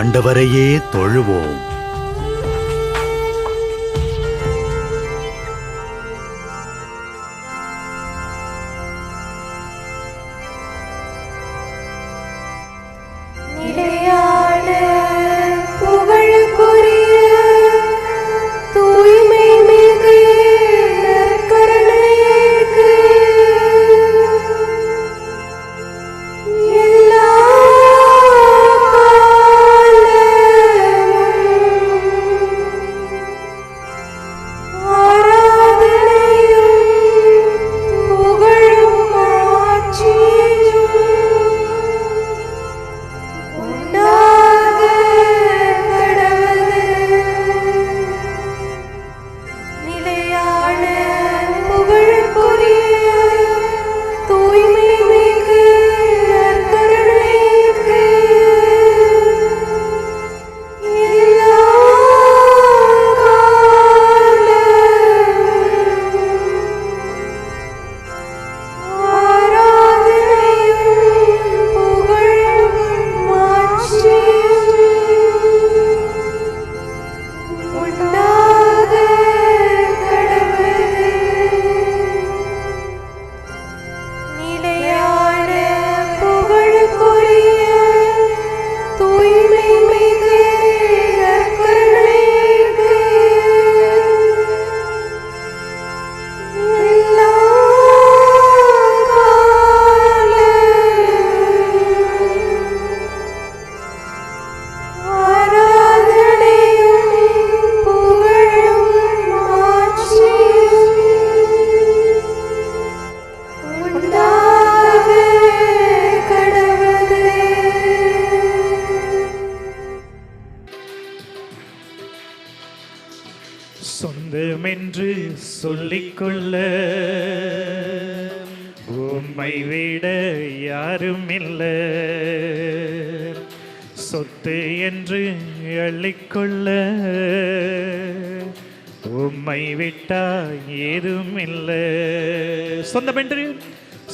ஆண்டவரையே தொழுவோம்.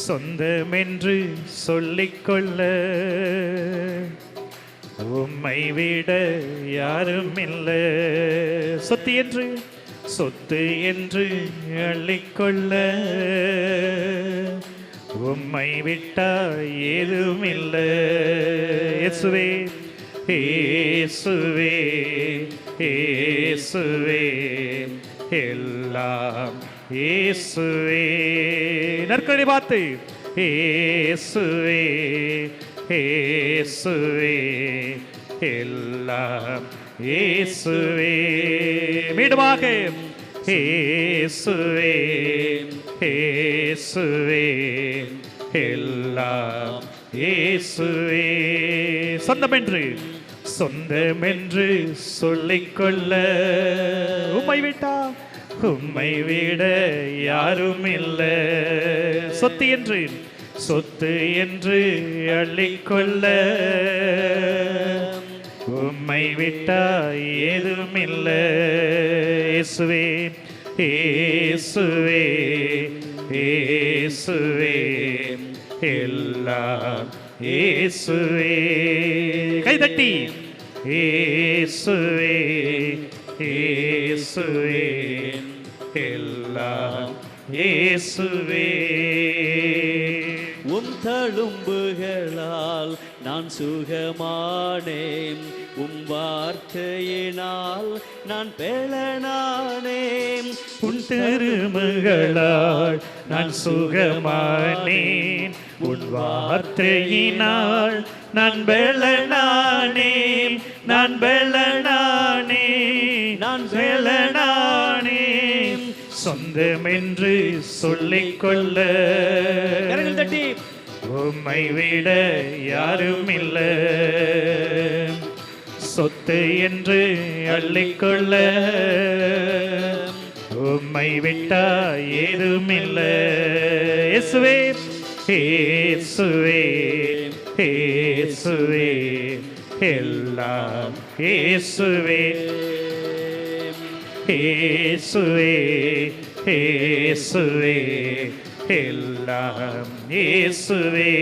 சொந்தமென்று சொல்லிக்கொள்ள. உம்மை விட யாரும் இல்லை சொத்து என்று சொத்து என்று அள்ளிக்கொள்ள. உம்மை விட்டா ஏதும் இல்லை இயேசுவே இயேசுவே இயேசுவே எல்லாம் இயேசுவே. நற்கரை பார்த்து இயேசுவே இயேசுவே எல்லாம் இயேசுவே மீண்டுமாக இயேசுவே இயேசுவே எல்லாம் இயேசுவே சொந்தமென்று சொந்தமென்று சொல்லிக்கொள்ள உம்மை விட்டா உம்மை விட யாரும் இல்லை சொத்து என்று சொத்து என்று அள்ளிக்கொள்ள. உம்மை விட்டா ஏதும் இல்லை இயேசுவே இயேசுவே இயேசுவே. எல்லாம் இயேசுவே. கைதட்டி இயேசுவே இயேசுவே. எல்லாம் இயேசுவே. உம் தழும்புகளால் நான் சுகமானேன். உம் வார்த்தையினால் நான் பெலனானேன். உன் திருமகளால் நான் சுகமானேன். உன் வார்த்தையினால் நான் பெலனானேன். நான் பெலனானேன் சொந்தமென்று சொல்லிக்கொள்ள. கரங்கள் தட்டி. உம்மை விட யாரும் இல்லை சொத்து என்று அள்ளிக்கொள்ள. உம்மை விட்டா ஏதும் இல்லை இயேசுவே இயேசுவே இயேசுவே எல்லாம் இயேசுவே. இயேசுவே இயேசுவே எல்லாம் இயேசுவே.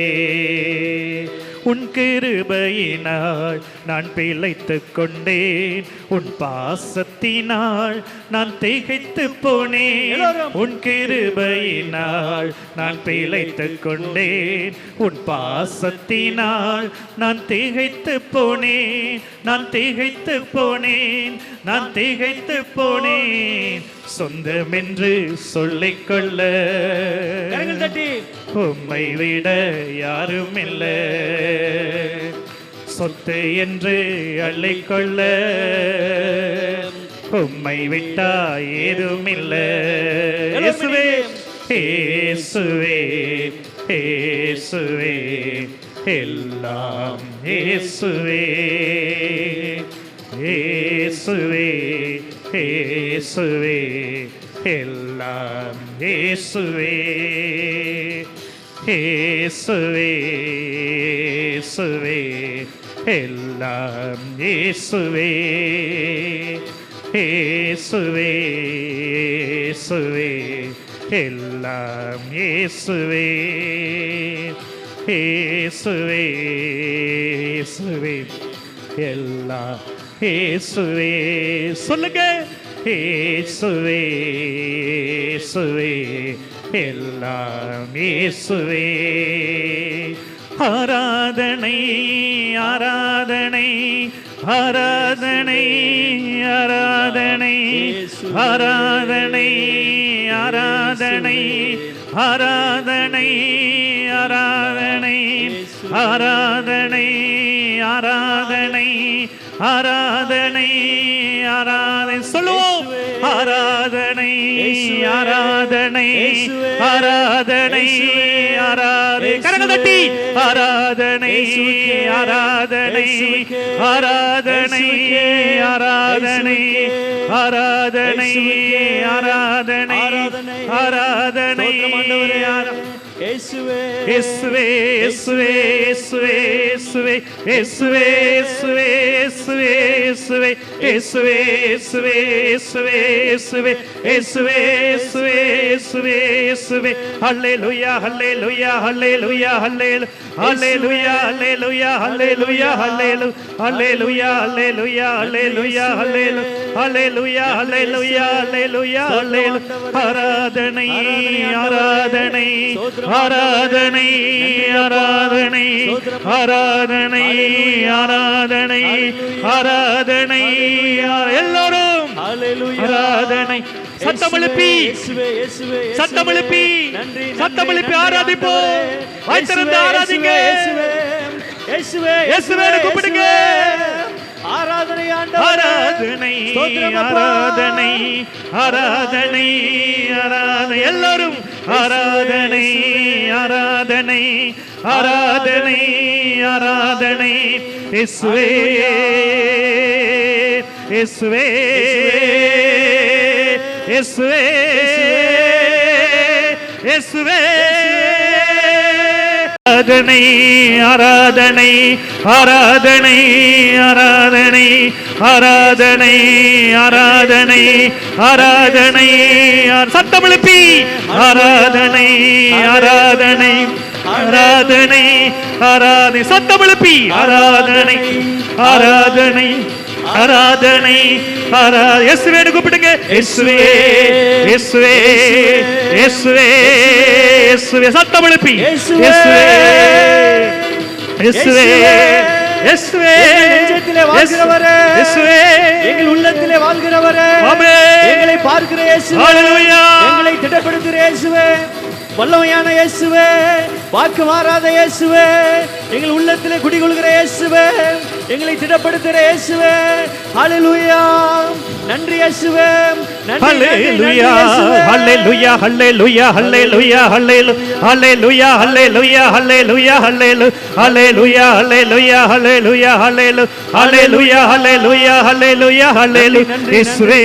உன் கிருபையினால் நான் பிழைத்துக் கொண்டேன். உன் பாசத்தினால் நான் திகைத்து போனேன். உன் கிருபையினால் நான் பிழைத்துக் கொண்டேன். உன் பாசத்தினால் நான் திகைத்து போனேன். நான் திகைத்து போனேன். நான் திகைத்து போனேன். சொந்தமென்று சொல்லிக்கொள்ள தட்டி. உம்மை விட யாரும் இல்லை சொத்து என்று அள்ளிக்கொள்ள உம்மை விட்டா ஏதும் இல்லை இயேசுவே இயேசுவே இயேசுவே எல்லாம் இயேசுவே இயேசுவே இயேசுவே எல்லாம் இயேசுவே. இயேசுவே இயேசுவே எல்லாம் இயேசுவே இயேசுவே இயேசுவே எல்லாம் இயேசுவே இயேசுவே இயேசுவே எல்லாம் இயேசுவே. சொல்லுங்க. இயேசுவே இயேசுவே. எல்லாம் இயேசுவே ஆராதனை ஆராதனை ஆராதனை ஆராதனை ஆராதனை ஆராதனை ஆராதனை ஆராதனை ஆராதனை ஆராதனை ஆராதனை ஆராதனை சொல்லுவோம் ஆராதனை ஆராதனை ஆராதனை ஆராதனை. கரங்கள் தட்டி ஆராதனை ஆராதனை ஆராதனை ஆராதனை ஆராதனை ஆராதனை ஆராதனை. இயேசுவே இயேசுவே இயேசுவே இயேசுவே இயேசுவே இயேசுவே இயேசுவே இயேசுவே இயேசுவே இயேசுவே இயேசுவே இயேசுவே இயேசுவே இயேசுவே இயேசுவே ஹல்லேலூயா ஹல்லேலூயா ஹல்லேலூயா ஹல்லேலூ ஹல்லேலூயா ஹல்லேலூயா ஹல்லேலூயா ஹல்லேலூ ஹல்லேலூயா ஹல்லேலூயா ஹல்லேலூயா ஹல்லேலூ ஹல்லேலூயா ஹல்லேலூயா ஹல்லேலூயா ஹல்லேலூ ஆராதனை ஆராதனை ஆராதனை ஆராதனை ஆராதனை ஆராதனை ஆராதனை. எல்லோரும் ஆராதனை. சத்தம் எழுப்பி. சத்தம் எழுப்பி. நன்றி சத்தம் எழுப்பி ஆராதிப்போம். வாய் திறந்து ஆராதிங்க. கூப்பிடுங்க. ஆராதனை ஆராதனை ஆராதனை ஆராதனை ஆராதனை. எல்லாரும் ஆராதனை ஆராதனை ஆராதனை ஆராதனை. இஸ்வே இஸ்வே இஸ்வே இஸ்வே ஆராதனை ஆராதனை ஆராதனை ஆராதனை ஆராதனை ஆராதனை ஆராதனை சத்தம் எழுப்பி. ஆராதனை ஆராதனை ஆராதனை ஆராதனை. சத்தம் எழுப்பி. ஆராதனை ஆராதனை ஆராதனை ஆரா இயேசுவேன்னு கூப்பிடுங்க. இயேசுவே இயேசுவே இயேசுவே இயேசுவே. சத்தம் எழுப்பி. இயேசுவே. இயேசுவே இயேசுவே நெஞ்சத்திலே வாழ்கிறவரே. இயேசுவே. எங்கள் உள்ளத்திலே வாழ்கிறவரே. ஆமென். எங்களை பார்க்கிற இயேசுவே. ஹalleluya. எங்களை திடப்படுத்துகிற இயேசுவே. வல்லமையான இயேசுவே. வாக்கு மாறாத இயேசுவே. எங்கள் உள்ளத்திலே குடிகொள்கிற இயேசுவே. எங்களை திடப்படுத்துகிற இயேசுவே ஹalleluya நன்றி இயேசுவே ஹalleluya. ஹalleluya ஹalleluya ஹalleluya ஹalleluya ஹalleluya ஹalleluya ஹalleluya ஹalleluya ஹalleluya ஹalleluya ஹalleluya ஹalleluya ஹalleluya ஹalleluya இயேசுவே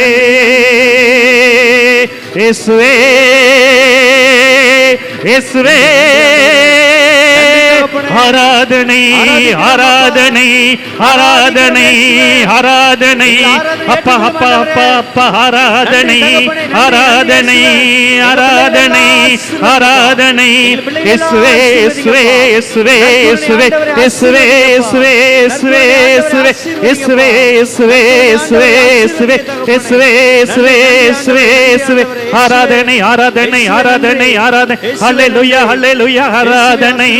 இயேசுவே இயேசுவே. ஆராதனை ஆராதனை ஆராதனை ஆராதனை அப்பா அப்பா அப்பா அப்பா ஆராதனை ஆராதனை ஆராதனை ஆராதனை இயேசுவே இயேசுவே இயேசுவே இயேசுவே இயேசுவே இயேசுவே இயேசுவே இயேசுவே இயேசுவே இயேசுவே இயேசுவே இயேசுவே இயேசுவே இயேசுவே இயேசுவே ஆராதனை ஆராதனை ஆராதனை ஆராதனை ஹalleluya ஹalleluya ஆராதனை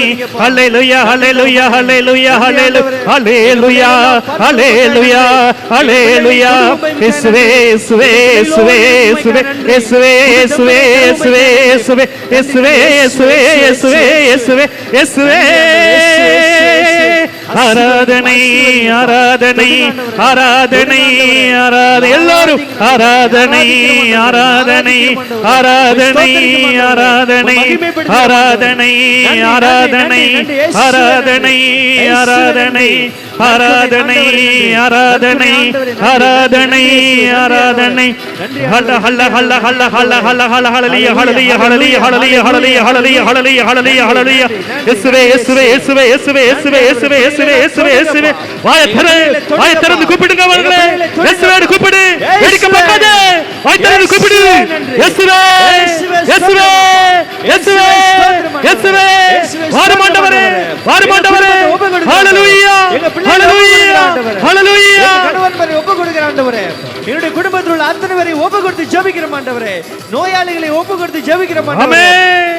Hallelujah, hallelujah, hallelujah, hallelujah, hallelujah, hallelujah, hallelujah. Isve, isve, isve, isve, isve, isve, isve, isve, isve, isve. ஆராதனை ஆராதனை ஆராதனை ஆராதனை எல்லாரும் ஆராதனை ஆராதனை ஆராதனை ஆராதனை ஆராதனை ஆராதனை ஆராதனை ஆராதனை ஆராதனை ஆராதனை ஆராதனை ஆராதனை ஹல்ல ஹல்ல ஹல்ல ஹல்ல ஹல்ல ஹல்ல ஹல்ல ஹலலிய ஹலலிய ஹலலிய ஹலலிய ஹலலிய ஹலலிய ஹலலிய ஹலலிய ஹல்லிய இயேசுவே இயேசுவே இயேசுவே இயேசுவே இயேசுவே இயேசுவே இயேசுவே இயேசுவே இயேசுவே வாய திற வாய திறந்து கூப்பிடுங்க அவர்களே. இயேசுவே கூப்பிடு. வெடிக்க பார்க்காதே வாய திறந்து கூப்பிடு. இயேசுவே இயேசுவே இயேசுவே இயேசுவே வாருமாண்டவரே வாருமாண்டவரே ஹalleluya ஹalleluya ஹalleluya. கணவன் வரை ஒப்பு கொடுக்கிற ஆண்டவரே என்னுடைய குடும்பத்தில் உள்ள அத்தனை பேரை ஒப்பு கொடுத்து ஜெபிக்கிற ஆண்டவரே நோயாளிகளை ஒப்பு கொடுத்து ஜெபிக்கிற ஆண்டவரே.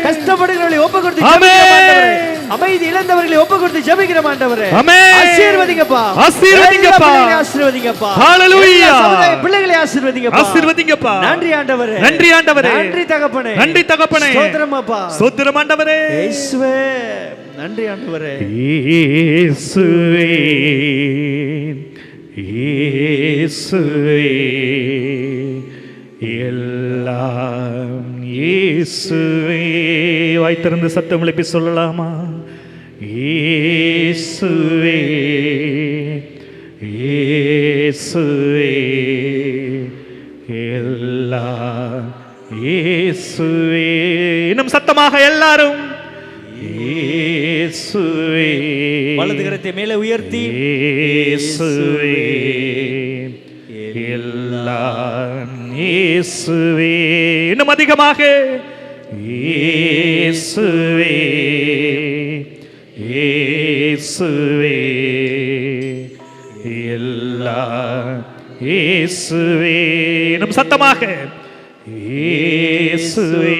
கஷ்டப்படுகிறவர்களை ஒப்பு கொடுத்து ஆமென். ஜெபிக்கிற ஆண்டவரே அமைதி இழந்தவர்களை ஒப்பு கொடுத்து ஜெபிக்கிற ஆண்டவரே. ஆமென். ஆசீர்வதிங்கப்பா. ஆசீர்வதிங்கப்பா. ஆசீர்வதிங்கப்பா. ஹalleluya. பிள்ளைகளை ஆசீர்வதிங்கப்பா. ஆசீர்வதிங்கப்பா. நன்றி ஆண்டவரே. நன்றி ஆண்டவரே. நன்றி தகப்பனே. நன்றி தகப்பனே. ஸ்தோத்திரம் அப்பா. சோத்திரம் ஆண்டவரே. இயேசுவே. நன்றி ஆண்டவரே. இயேசுவே. இயேசுவே. எல்லாம் இயேசுவே. வாய் திறந்து சத்தம் எழுப்பி சொல்லலாமா? இயேசுவே இயேசுவே எல்லாம் இயேசுவே. இன்னும் சத்தமாக எல்லாரும் இயேசுவே. வலது கரத்தை மேலே உயர்த்தி இயேசுவே எல்லாம் இயேசுவே. இன்னும் அதிகமாக இயேசுவே. இயேசுவே. எல்லா இயேசுவே. நம் சத்தமாக. இயேசுவே.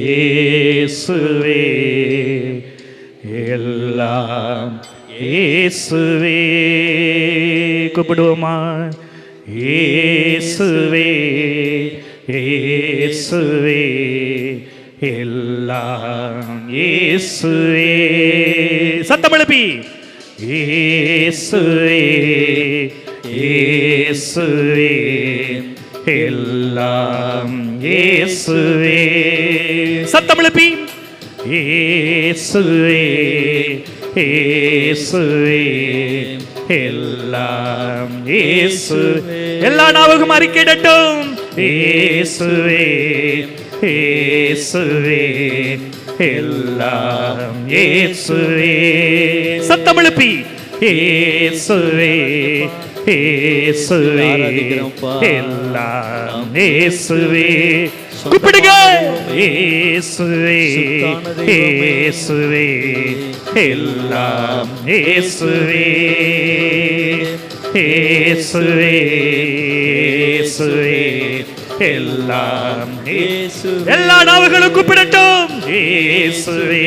இயேசுவே. எல்லாம் இயேசுவே. கூப்பிடுவோமா? இயேசுவே. இயேசுவே. எல்லாம் இயேசுவே. சத்தம் எழுப்பி. இயேசுவே இயேசுவே எல்லாம் இயேசுவே சத்தம் எழுப்பி. இயேசுவே இயேசுவே எல்லாம் இயேசு எல்லா நாவுக்கும் அறிக்கையிடட்டும் இயேசுவே இயேசுவே எல்லாம் இயேசுவே சத்தம் எழுப்பி. இயேசுவே இயேசுவே. எல்லாம் இயேசுவே கூப்பிடுங்க. இயேசுவே இயேசுவே எல்லாம் இயேசுவே இயேசுவே இயேசுவே எல்லாம் இயேசுவே எல்லா நாவுகளும் கூப்பிடட்டும். இயேசுவே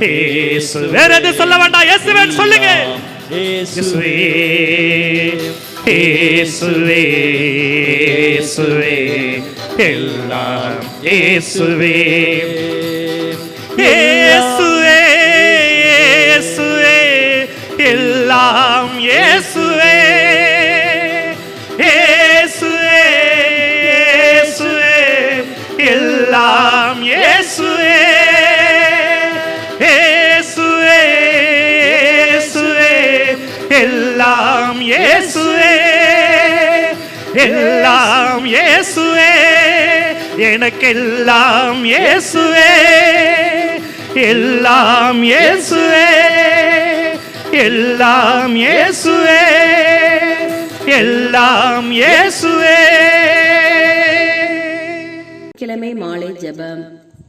இயேசு வேற எதுவும் சொல்ல வேண்டாம். இயேசுவேன்னு சொல்லுங்க. இயேசுவே இயேசுவே இயேசுவே. எல்லாம் இயேசுவே. இயேசுவே இயேசுவே. எல்லாம் இயேசுவே. இயேசுவே இயேசுவே. எல்லாம் இயேசுவே இயேசுவே. எல்லாம் இயேசுவே எனக்கெல்லாம் இயேசுவே எல்லாம் இயேசுவே எல்லாம் இயேசுவே எல்லாம் இயேசுவே. கிழமை மாலை ஜெபம்.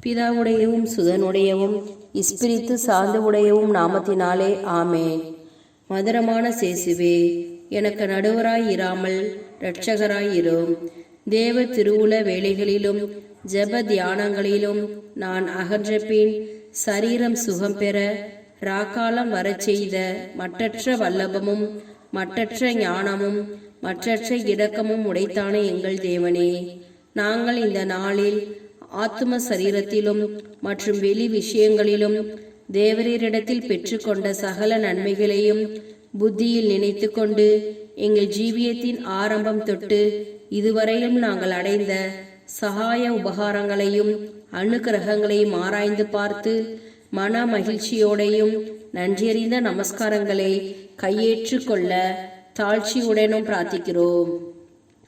பிதாவுடையவும் சுதனுடையவும் இஸ்பிரித்து சார்ந்தவுடையவும் நாமத்தினாலே ஆமே மதுரமான சேசுவே எனக்கு நடுவராய் இராமல் இரட்சகராயிரும். தேவ திருவுல வேலைகளிலும் ஜெப தியானங்களிலும் நான் அகன்ற பின் சரீரம் சுகம் பெற ராக்காலம் வரச் செய்த மற்றற்ற வல்லபமும் மற்றற்ற ஞானமும் மற்றற்ற இடக்கமும் உடைத்தானே எங்கள் தேவனே. நாங்கள் இந்த நாளில் ஆத்தும சரீரத்திலும் மற்றும் வெளி விஷயங்களிலும் தேவரீரிடத்தில் பெற்றுக்கொண்ட சகல நன்மைகளையும் புத்தியில் நினைத்து கொண்டு எங்கள் ஜீவியத்தின் ஆரம்பம் தொட்டு இதுவரையிலும் நாங்கள் அடைந்த சகாய உபகாரங்களையும் அணுகிரகங்களையும் ஆராய்ந்து பார்த்து மன மகிழ்ச்சியோடையும் நன்றியறிந்த நமஸ்காரங்களை கையேற்று கொள்ள தாழ்ச்சியுடனும் பிரார்த்திக்கிறோம்.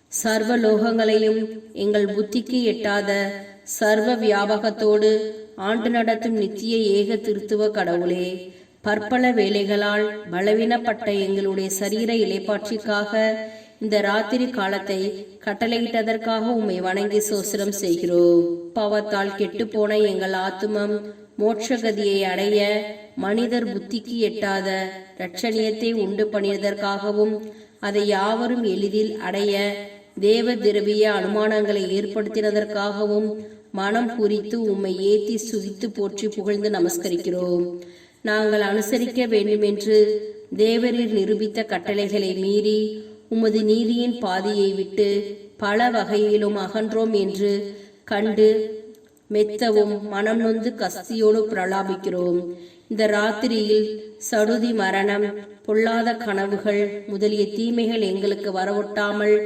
சர்வ லோகங்களையும் எங்கள் புத்திக்கு எட்டாத சர்வ வியாபகத்தோடு ஆண்டு நடத்தும் நித்திய ஏக திருத்துவ கடவுளே பற்பல வேலைகளால் பலவீனப்பட்ட எங்களுடைய சரீர இலைப்பாற்றிற்காக இந்த ராத்திரி காலத்தை கட்டளையிட்டதற்காக உம்மை வணங்கி சோசனம் செய்கிறோம். பாவத்தால் கெட்டுப்போன எங்கள் ஆத்துமம் மோட்சகதியை அடைய மனிதர் புத்திக்கு எட்டாத இரட்சணியத்தை உண்டு பண்ணியதற்காகவும் அதை யாவரும் எளிதில் அடைய தேவ திரவிய அனுமானங்களை ஏற்படுத்தினதற்காகவும் மனம் குறித்து உம்மை ஏத்தி சுகித்து போற்றி புகழ்ந்து நமஸ்கரிக்கிறோம். நாங்கள் அனுசரிக்க வேண்டுமென்று தேவரீர் நிரூபித்த கட்டளைகளை மீறி உமது நீதியின் பாதையை விட்டு பல வகையிலும் அகன்றோம் என்று கண்டு மெத்தவும் மனம் நொந்து கஸ்தியோடு பிரலாபிக்கிறோம். இந்த ராத்திரியில் சடுதி மரணம் பொல்லாத கனவுகள் முதலிய தீமைகள் எங்களுக்கு வரவொட்டாமல்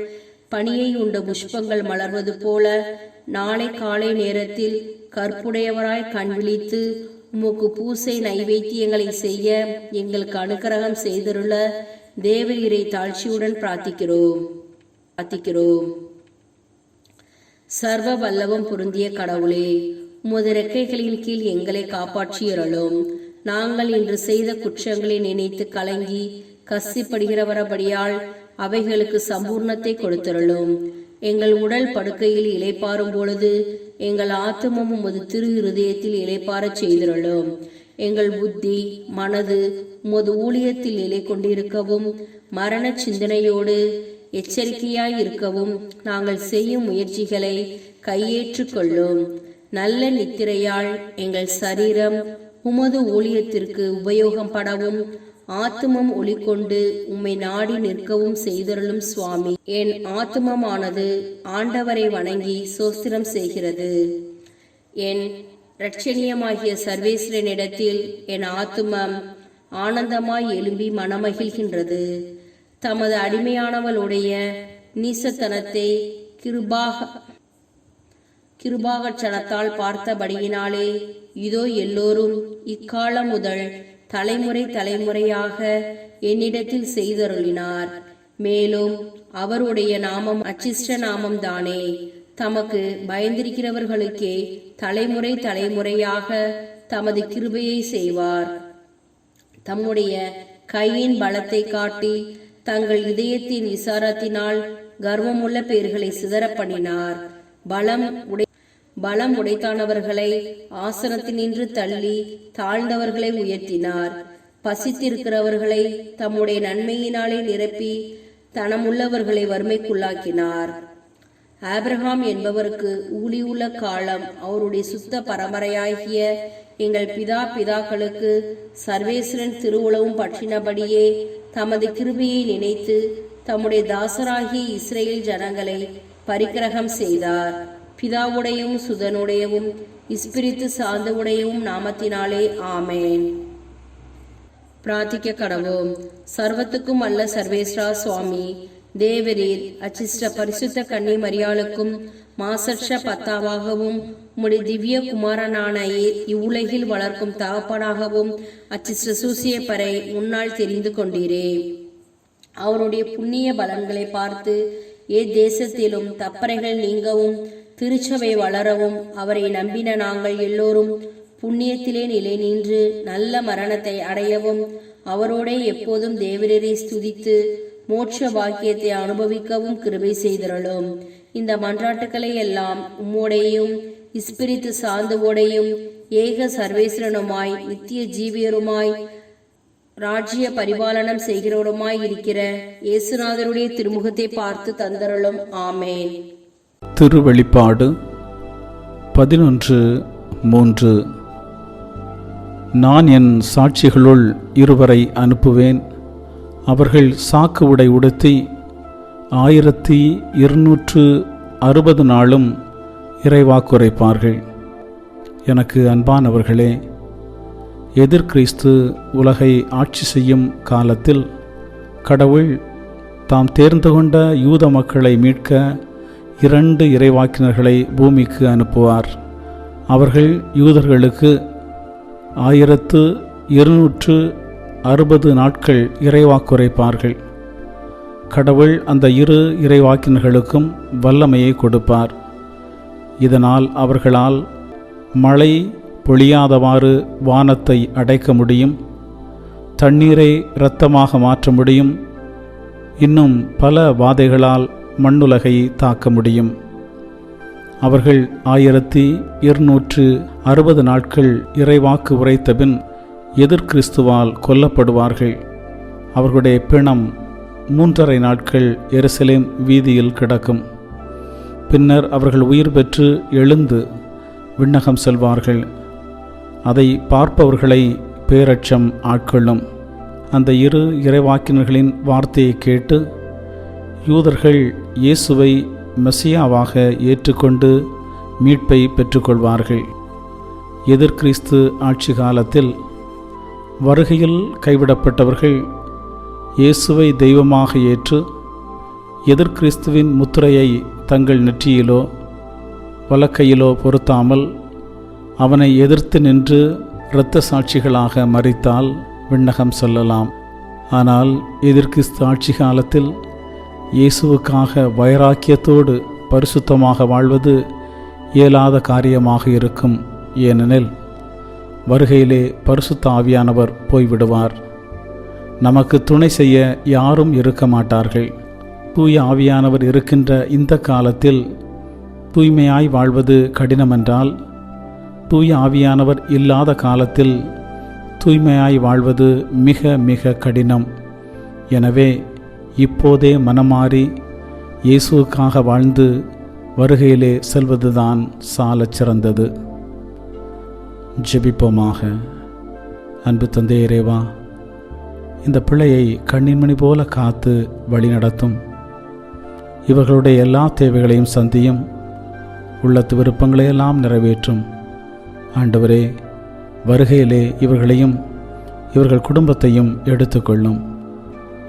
பனியை உண்ட புஷ்பங்கள் மலர்வது போல நாளை காலை நேரத்தில் கற்புடையவராய் கண் விழித்து உமக்கு பூசை நைவேத்தியங்களை செய்ய எங்களுக்கு அனுக்கிரகம் செய்திருள்ள தேவகிரை தாழ்ச்சியுடன் பிரார்த்திக்கிறோம். பிரார்த்திக்கிறோம் சர்வ வல்லவம் பொருந்திய கடவுளே உமது ரெக்கைகளின் கீழ் எங்களை காப்பாற்றியறலும் நாங்கள் இன்று செய்த குற்றங்களை நினைத்து கலங்கி கசிப்படுகிறவரபடியால் அவைகளுக்கு சம்பூர்ணத்தை கொடுத்தருளும். எங்கள் உடல் படுக்கையில் இலைப்பாரும் பொழுது எங்கள் ஆத்மமும் உமது திரு இருதயத்தில் இளைப்பாறச் செய்திருளும். எங்கள் புத்தி மனது உமது ஊழியத்தில் நிலை கொண்டிருக்கவும் மரண சிந்தனையோடு எச்சரிக்கையாய் இருக்கவும் நாங்கள் செய்யும் முயற்சிகளை கையேற்றுக்கொள்ளும் நல்ல நித்திரையால் எங்கள் சரீரம் உமது ஊழியத்திற்கு உபயோகம் படவும் ஆத்துமம் ஒளிகொண்டு உம்மை நாடி நிற்கவும் செய்தருளும் சுவாமி. என் ஆத்துமமானது ஆண்டவரை வணங்கி சோஸ்திரம் செய்கிறது. என் இரட்சணியமாகிய சர்வேஸ்வரனிடத்தில் என் ஆத்துமம் ஆனந்தமாய் எழும்பி மனமகிழ்கின்றது. தமது அடிமையானவளுடைய நீசத்தனத்தை கிருபாக கிருபாகச்சனத்தால் பார்த்தபடியினாலே இதோ எல்லோரும் இக்காலம் முதல் தலைமுறை தலைமுறையாக என்னிடத்தில் செய்தருளினார். மேலும் அவருடைய நாமம் அச்சிஷ்ட நாமம் தானே தமக்கு பயந்திருக்கிறவர்களுக்கே தலைமுறை தலைமுறையாக தமது கிருபையை செய்வார். தம்முடைய கையின் பலத்தை காட்டி தங்கள் இதயத்தின் விசாரத்தினால் கர்வமுள்ள பேர்களை சிதற பண்ணினார். பலம் உடை பலம் உடைத்தானவர்களை ஆசனத்தினின்று தள்ளி தாழ்ந்தவர்களை உயர்த்தினார். பசித்திருக்கிறவர்களை தம்முடைய நன்மையினாலே நிரப்பி தனமுள்ளவர்களை வறுமைக்குள்ளாக்கினார். ஆப்ரஹாம் என்பவருக்கு ஊழியுள்ள காலம் அவருடைய சுத்த பரம்பரையாகிய எங்கள் பிதா பிதாக்களுக்கு சர்வேஸ்வரன் திருவுளவும் பற்றினபடியே தமது கிருபியை நினைத்து தம்முடைய தாசராகிய இஸ்ரேல் ஜனங்களை பரிக்கிரகம் செய்தார். பிதாவுடையவும் சுதனுடையவும் இஸ்பிரித்து சார்ந்தவுடையவும் நாமத்தினாலே ஆமேன். பிரார்த்திக்க கடவோம் சர்வத்துக்கும் அல்ல சர்வேஸ்வரா சுவாமி. தேவரீர் அச்சிஷ்ட பரிசுத்த கன்னி மரியாளுக்கும் மாசற்ற பத்தாவாகவும் உம்முடைய திவ்ய குமாரனான இவ்வுலகில் வளர்க்கும் தகப்பனாகவும் அச்சிஷ்ட சூசிய பறை முன்னால் தெரிந்து கொண்டீரே. அவருடைய புண்ணிய பலன்களை பார்த்து ஏ தேசத்திலும் தப்பறைகள் நீங்கவும் திருச்சபை வளரவும் அவரை நம்பின நாங்கள் எல்லோரும் புண்ணியத்திலே நிலை நின்று நல்ல மரணத்தை அடையவும் அவரோடே எப்போதும் தேவரரை ஸ்துதித்து மோட்ச பாக்கியத்தை அனுபவிக்கவும் கிருபை செய்திரளும். இந்த மன்றாட்டுக்களை எல்லாம் உம்மோடையும் இஸ்பிரித்து சார்ந்தவோடையும் ஏக சர்வேஸ்வரனுமாய் நித்திய ஜீவியருமாய் ராஜ்ய பரிபாலனம் செய்கிறவருமாய் இருக்கிற இயேசுநாதருடைய திருமுகத்தை பார்த்து தந்தருளும். ஆமேன். திருவெளிப்பாடு பதினொன்று மூன்று. நான் என் சாட்சிகளுள் இருவரை அனுப்புவேன். அவர்கள் சாக்கு உடை உடுத்தி ஆயிரத்தி இருநூற்று அறுபது நாளும் இறைவாக்குரைப்பார்கள். எனக்கு அன்பானவர்களே எதிர்கிறிஸ்து உலகை ஆட்சி செய்யும் காலத்தில் கடவுள் தாம் தேர்ந்து கொண்ட யூத மக்களை மீட்க இரண்டு இறைவாக்கினர்களை பூமிக்கு அனுப்புவார். அவர்கள் யூதர்களுக்கு ஆயிரத்து இருநூற்று அறுபது நாட்கள் இறைவாக்குரைப்பார்கள். கடவுள் அந்த இரு இறைவாக்கினர்களுக்கும் வல்லமையை கொடுப்பார். இதனால் அவர்களால் மழை பொழியாதவாறு வானத்தை அடைக்க முடியும். தண்ணீரை இரத்தமாக மாற்ற முடியும். இன்னும் பல வாதைகளால் மண்ணுலகை தாக்க முடியும். அவர்கள் ஆயிரத்தி இருநூற்று அறுபது நாட்கள் இறைவாக்கு உரைத்தபின் எதிர்கிறிஸ்துவால் கொல்லப்படுவார்கள். அவர்களுடைய பிணம் மூன்றரை நாட்கள் எருசலேம் வீதியில் கிடக்கும். பின்னர் அவர்கள் உயிர் பெற்று எழுந்து விண்ணகம் செல்வார்கள். அதை பார்ப்பவர்களை பேரட்சம் ஆட்கொள்ளும். அந்த இரு இறைவாக்கினர்களின் வார்த்தையை கேட்டு யூதர்கள் இயேசுவை மெசியாவாக ஏற்றுக்கொண்டு மீட்பை பெற்றுக்கொள்வார்கள். எதிர்கிறிஸ்து ஆட்சி காலத்தில் வருகையில் கைவிடப்பட்டவர்கள் இயேசுவை தெய்வமாக ஏற்று எதிர்கிறிஸ்துவின் முத்திரையை தங்கள் நெற்றியிலோ வலக்கையிலோ பொருத்தாமல் அவனை எதிர்த்து நின்று இரத்த சாட்சிகளாக மறித்தால் விண்ணகம் செல்லலாம். ஆனால் எதிர்கிறிஸ்து ஆட்சி காலத்தில் இயேசுவுக்காக வைராக்கியத்தோடு பரிசுத்தமாக வாழ்வது இயலாத காரியமாக இருக்கும் ஏனெனில் வருகையிலே பரிசுத்த ஆவியானவர் போய்விடுவார். நமக்கு துணை செய்ய யாரும் இருக்க மாட்டார்கள். தூய ஆவியானவர் இருக்கின்ற இந்த காலத்தில் தூய்மையாய் வாழ்வது கடினமென்றால் தூய ஆவியானவர் இல்லாத காலத்தில் தூய்மையாய் வாழ்வது மிக மிக கடினம். எனவே இப்போதே மனமாறி இயேசுவுக்காக வாழ்ந்து வருகையிலே செல்வதுதான் சால சிறந்தது. ஜெபிப்போமாக. அன்பு தந்தையரேவா இந்த பிள்ளையை கண்ணின்மணி போல காத்து வழிநடத்தும் இவர்களுடைய எல்லா தேவைகளையும் சந்தியும் உள்ளத்து விருப்பங்களையெல்லாம் நிறைவேற்றும். ஆண்டவரே வருகையிலே இவர்களையும் இவர்கள் குடும்பத்தையும் எடுத்துக்கொள்ளும்.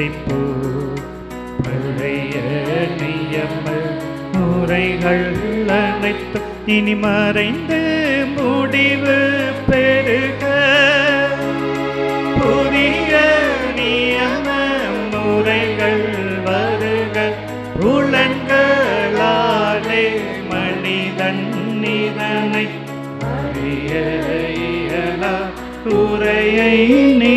ஆரதிப்போ பழைய நியம முறைகள் அனைத்தும் இனி மறைந்து முடிவு பெருக புதிய நியம முறைகள் வருக. புலன்களாலே மனிதன் நிதனை அறிய உரையை நீ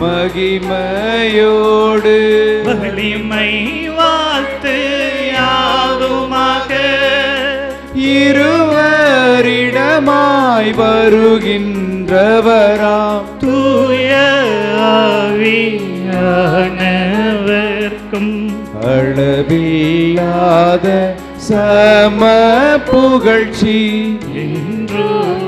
மகிமையோடு. வலிமை வாழ்த்து யாதுமாக இருவரிடமாய் வருகின்றவராம். தூய ஆவியானவர்க்கும் அளவில்லாத சம புகழ்ச்சி. என்றுமே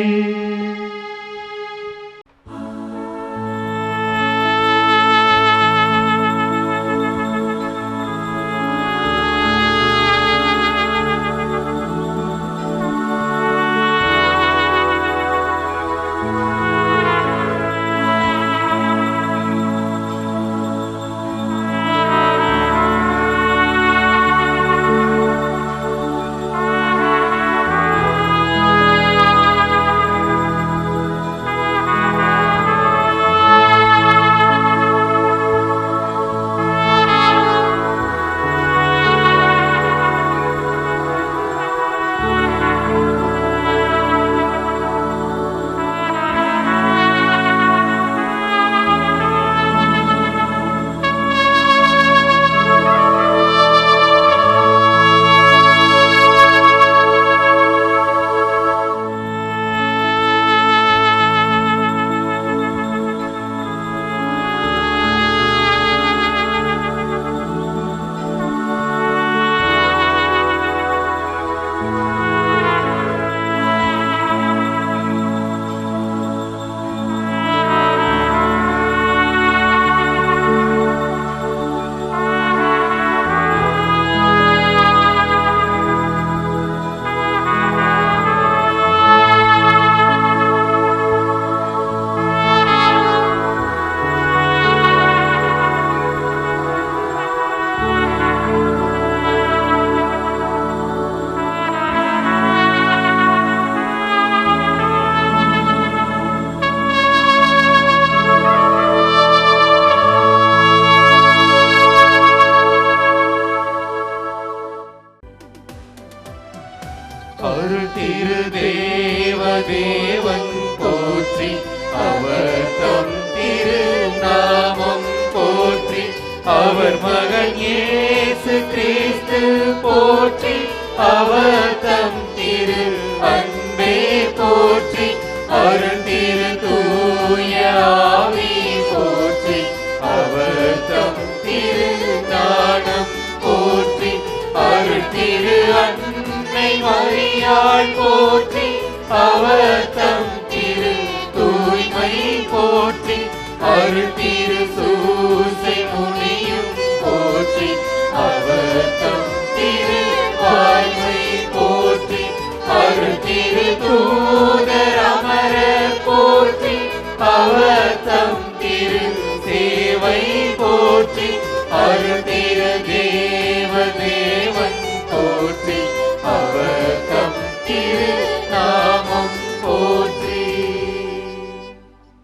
கிறிஸ்து போற்றி அவர் தம்